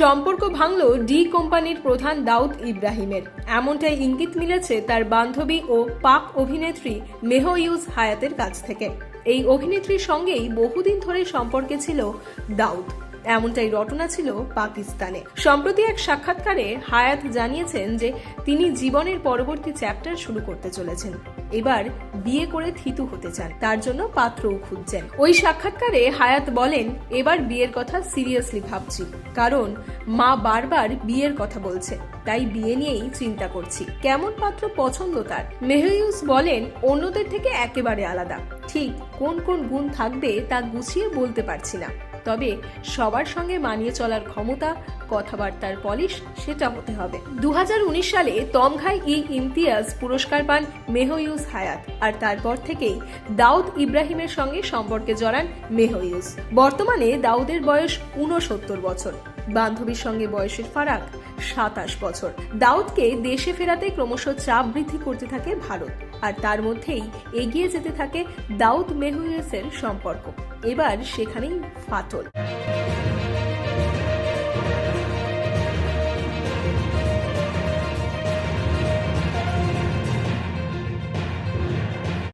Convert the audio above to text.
সম্পর্ক ভাঙল ডি কোম্পানির প্রধান দাউদ ইব্রাহিমের। এমনটাই ইঙ্গিত মিলেছে তার বান্ধবী ও পাক অভিনেত্রী মেহইউজ হায়াতের কাছ থেকে। এই অভিনেত্রীর সঙ্গেই বহুদিন ধরে সম্পর্কে ছিল দাউদ। এমনটাই রটনা ছিল পাকিস্তানে। সম্প্রতি এক সাক্ষাৎকারে হায়াত জানিয়েছেন যে তিনি জীবনের পরবর্তী চ্যাপ্টার শুরু করতে চলেছেন। এবার বিয়ে করে থিতু হতে চান, তার জন্য পাত্রও খুঁজছেন। ওই সাক্ষাৎকারে হায়াত বলেন, এবার বিয়ের কথা সিরিয়াসলি ভাবছি, কারণ মা বারবার বিয়ের কথা বলছে, তাই বিয়ে নিয়েই চিন্তা করছি। কেমন পাত্র পছন্দ তার? মেহইউস বলেন, অন্যদের থেকে একেবারে আলাদা। ঠিক কোন কোন গুণ থাকবে তা গুছিয়ে বলতে পারছি না। তবে সবার সঙ্গে মানিয়ে চলার ক্ষমতা, কথাবার্তার পলিশ সেটা হতে হবে। দু হাজার উনিশ সালে তমঘাই ই ইমতিয়াজ পুরস্কার পান মেহইউজ হায়াত আর তারপর থেকেই দাউদ ইব্রাহিমের সঙ্গে সম্পর্কে জড়ান মেহইউজ। বর্তমানে দাউদের বয়স ঊনসত্তর বছর। বান্ধবীর সঙ্গে বয়সের ফারাক সাতাশ বছর। দাউদকে দেশে ফেরাতে ক্রমশ চাপ বৃদ্ধি করতে থাকে ভারত, আর তার মধ্যেই এগিয়ে যেতে থাকে দাউদ মেহুয়েসের সম্পর্ক। এবার সেখানেই ফাটল।